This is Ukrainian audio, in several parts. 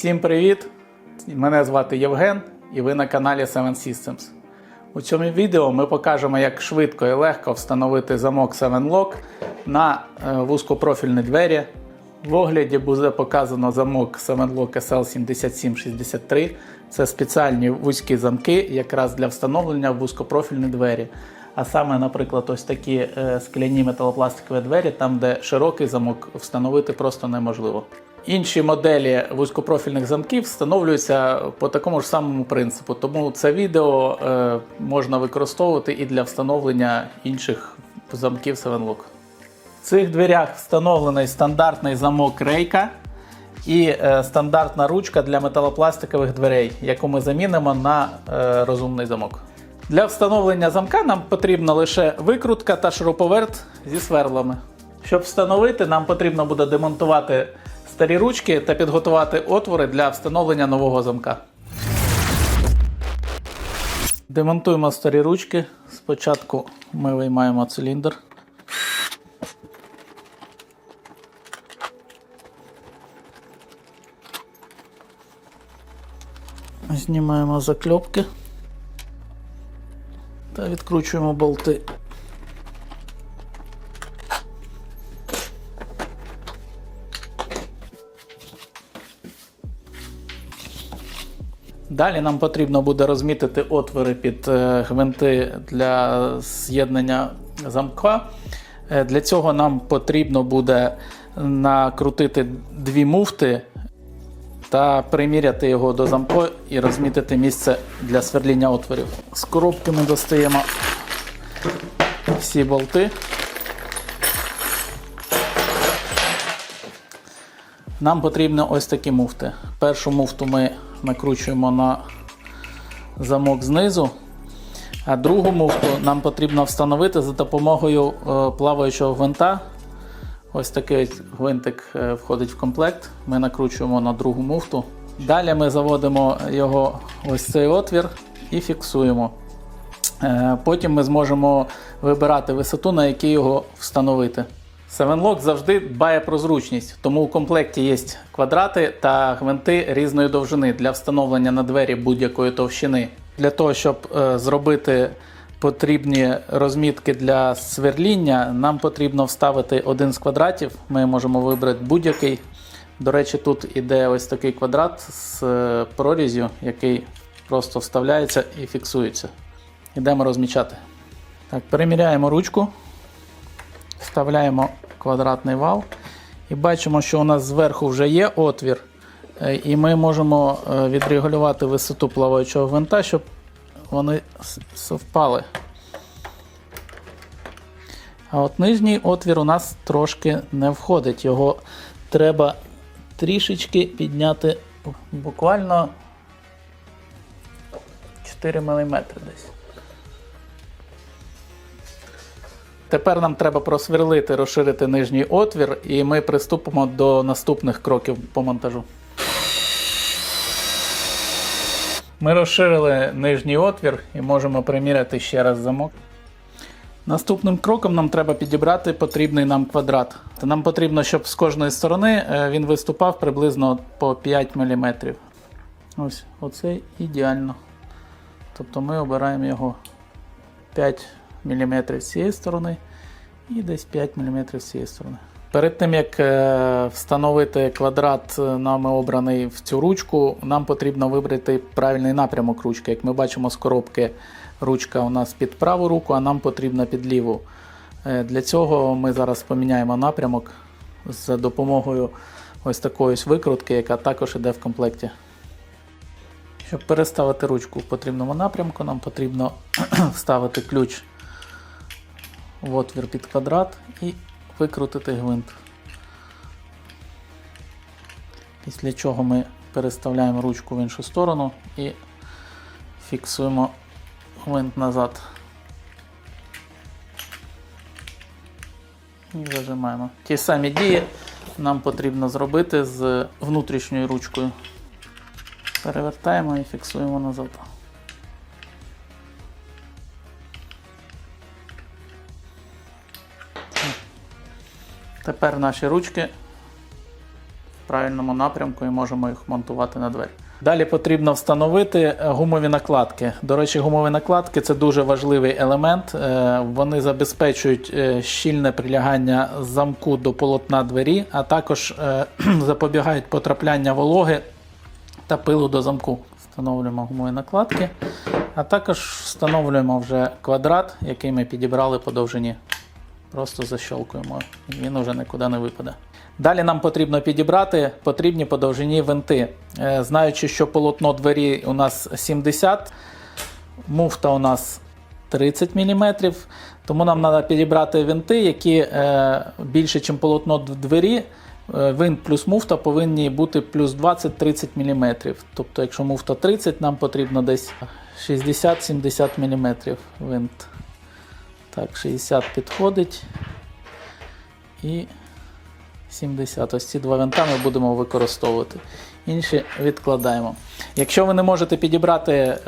Всім привіт! Мене звати Євген і ви на каналі Seven Systems. У цьому відео ми покажемо, як швидко і легко встановити замок 7 Lock на е, вузькопрофільні двері. В огляді буде показано замок 7 Lock SL7763. Це спеціальні вузькі замки якраз для встановлення в вузькопрофільні двері. А саме, наприклад, ось такі е, скляні металопластикові двері, там, де широкий замок встановити просто неможливо. Інші моделі вузькопрофільних замків встановлюються по такому ж самому принципу, тому це відео е, можна використовувати і для встановлення інших замків 7-Lock. В цих дверях встановлений стандартний замок рейка і е, стандартна ручка для металопластикових дверей, яку ми замінимо на е, розумний замок. Для встановлення замка нам потрібна лише викрутка та шуруповерт зі сверлами. Щоб встановити, нам потрібно буде демонтувати старі ручки та підготувати отвори для встановлення нового замка. Демонтуємо старі ручки. Спочатку ми виймаємо циліндр. Знімаємо закльопки та відкручуємо болти. Далі нам потрібно буде розмітити отвори під е, гвинти для з'єднання замка. Е, Для цього нам потрібно буде накрутити дві муфти та приміряти його до замку і розмітити місце для сверління отворів. З коробки ми достаємо всі болти. Нам потрібні ось такі муфти. Першу муфту ми накручуємо на замок знизу, а другу муфту нам потрібно встановити за допомогою е, плаваючого гвинта. Ось такий гвинтик е, входить в комплект. Ми накручуємо на другу муфту. Далі ми заводимо його ось цей отвір і фіксуємо. Е, Потім ми зможемо вибирати висоту, на якій його встановити. 7Lock завжди дбає про зручність, тому у комплекті є квадрати та гвинти різної довжини для встановлення на двері будь-якої товщини. Для того, щоб е, зробити потрібні розмітки для сверління, нам потрібно вставити один з квадратів. Ми можемо вибрати будь-який. До речі, тут іде ось такий квадрат з е, прорізю, який просто вставляється і фіксується. Ідемо розмічати. Так, переміряємо ручку. Вставляємо квадратний вал і бачимо, що у нас зверху вже є отвір, е, і ми можемо е, відрегулювати висоту плаваючого гвинта, щоб вони совпали. А от нижній отвір у нас трошки не входить. Його треба трішечки підняти буквально 4 мм десь. Тепер нам треба просверлити, розширити нижній отвір, і ми приступимо до наступних кроків по монтажу. Ми розширили нижній отвір і можемо приміряти ще раз замок. Наступним кроком нам треба підібрати потрібний нам квадрат. Нам потрібно, щоб з кожної сторони е, він виступав приблизно по 5 мм. Ось, оце ідеально. Тобто ми обираємо його 5 мм з цієї сторони і десь 5 мм з цієї сторони. Перед тим як е, встановити квадрат е, нами обраний в цю ручку, нам потрібно вибрати правильний напрямок ручки. Як ми бачимо з коробки, ручка у нас під праву руку, а нам потрібна під ліву. Е, Для цього ми зараз поміняємо напрямок за допомогою ось такої ось викрутки, яка також йде в комплекті. Щоб переставити ручку в потрібному напрямку, нам потрібно вставити ключ в отвір під квадрат і викрутити гвинт. Після чого ми переставляємо ручку в іншу сторону і фіксуємо гвинт назад. І зажимаємо. Ті самі дії нам потрібно зробити з внутрішньою ручкою. Перевертаємо і фіксуємо назад. Тепер наші ручки в правильному напрямку і можемо їх монтувати на двері. Далі потрібно встановити е, гумові накладки. До речі, гумові накладки це дуже важливий елемент. Е, Вони забезпечують е, щільне прилягання замку до полотна двері, а також запобігають потрапляння вологи та пилу до замку. Встановлюємо гумові накладки, а також встановлюємо вже квадрат, який ми підібрали по довжині. Просто защолкуємо, і він уже нікуди не випаде. Далі нам потрібно підібрати потрібні по довжині винти. Е, Знаючи, що полотно двері у нас 70, муфта у нас 30 мм, тому нам треба підібрати винти, які е, більше, ніж полотно двері. Е, Винт плюс муфта повинні бути плюс 20-30 мм. Тобто, якщо муфта 30, нам потрібно десь 60-70 мм винт. Так, 60 підходить. І 70. Ось ці два винта ми будемо використовувати. Інші відкладаємо. Якщо ви не можете підібрати е,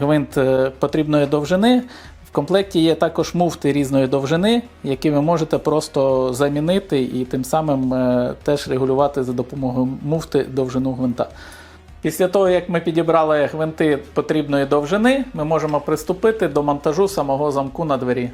гвинт е, потрібної довжини, в комплекті є також муфти різної довжини, які ви можете просто замінити і тим самим е, теж регулювати за допомогою муфти довжину гвинта. Після того, як ми підібрали гвинти потрібної довжини, ми можемо приступити до монтажу самого замку на двері.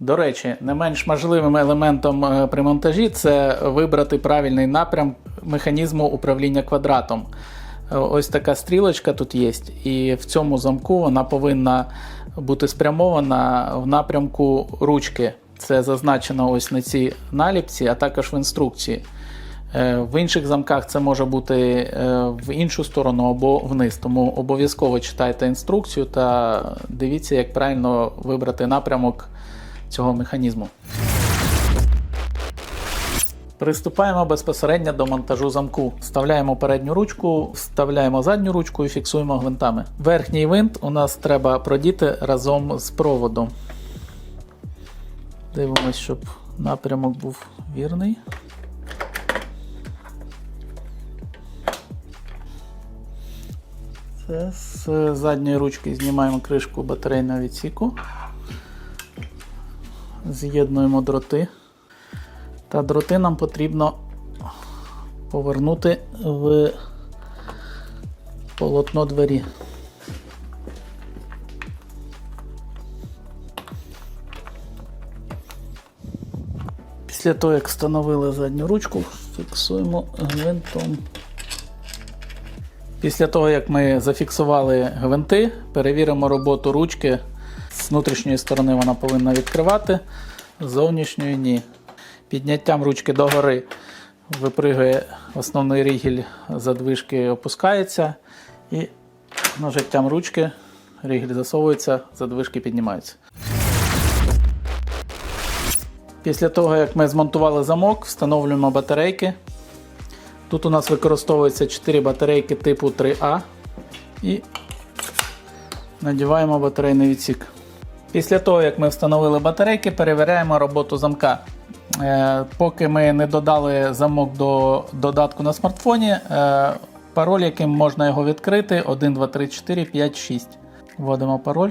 До речі, не менш важливим елементом е, при монтажі це вибрати правильний напрям механізму управління квадратом. Е, Ось така стрілочка тут є, і в цьому замку вона повинна бути спрямована в напрямку ручки. Це зазначено ось на цій наліпці, а також в інструкції. Е, В інших замках це може бути е, в іншу сторону або вниз. Тому обов'язково читайте інструкцію та дивіться, як правильно вибрати напрямок цього механізму. Приступаємо безпосередньо до монтажу замку. Вставляємо передню ручку, вставляємо задню ручку і фіксуємо гвинтами. Верхній винт у нас треба продіти разом з проводом. Дивимось, щоб напрямок був вірний. Це з задньої ручки знімаємо кришку батарейного відсіку. З'єднуємо дроти. Та дроти нам потрібно повернути в полотно двері. Після того, як встановили задню ручку, фіксуємо гвинтом. Після того, як ми зафіксували гвинти, перевіримо роботу ручки. З внутрішньої сторони вона повинна відкривати, з зовнішньої ні. Підняттям ручки догори випригує основний рігель задвижки, опускається, і нажиттям ручки рігель засовується, задвижки піднімаються. Після того, як ми змонтували замок, встановлюємо батарейки. Тут у нас використовується 4 батарейки типу 3А і надіваємо батарейний відсік. Після того, як ми встановили батарейки, перевіряємо роботу замка. Е, поки ми не додали замок до додатку на смартфоні, е, пароль, яким можна його відкрити 1, 2, 3, 4, 5, 6. Вводимо пароль.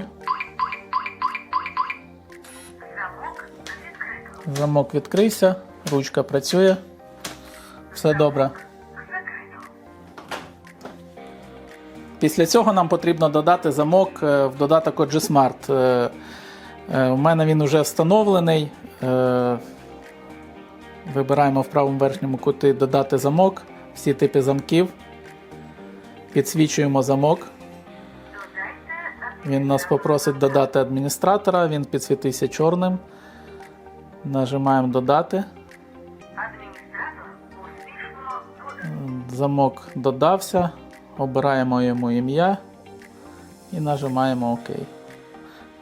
Замок відкрився, ручка працює. Все добре. Після цього нам потрібно додати замок е, в додаток OG Smart. Е, е, У мене він вже встановлений. Вибираємо в правому верхньому куті додати замок, всі типи замків. Підсвічуємо замок. Він нас попросить додати адміністратора, він підсвітився чорним. Нажимаємо додати. Замок додався, обираємо йому ім'я і нажимаємо ОК.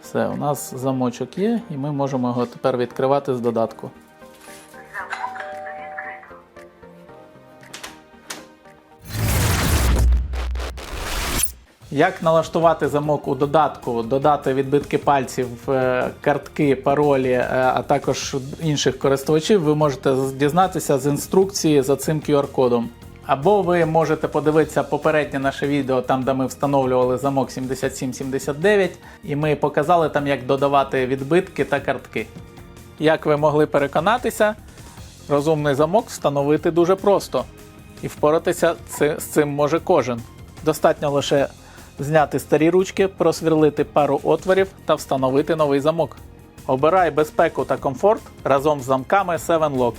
Все, у нас замочок є, і ми можемо його тепер відкривати з додатку. Як налаштувати замок у додатку, додати відбитки пальців, е, картки, паролі, е, а також інших користувачів, ви можете дізнатися з інструкції за цим QR-кодом. Або ви можете подивитися попереднє наше відео, там де ми встановлювали замок 7779, і ми показали там, як додавати відбитки та картки. Як ви могли переконатися, Розумний замок встановити дуже просто, і впоратися з цим може кожен. Достатньо лише зняти старі ручки, просвірлити пару отворів та встановити новий замок. Обирай безпеку та комфорт разом з замками 7 Lock.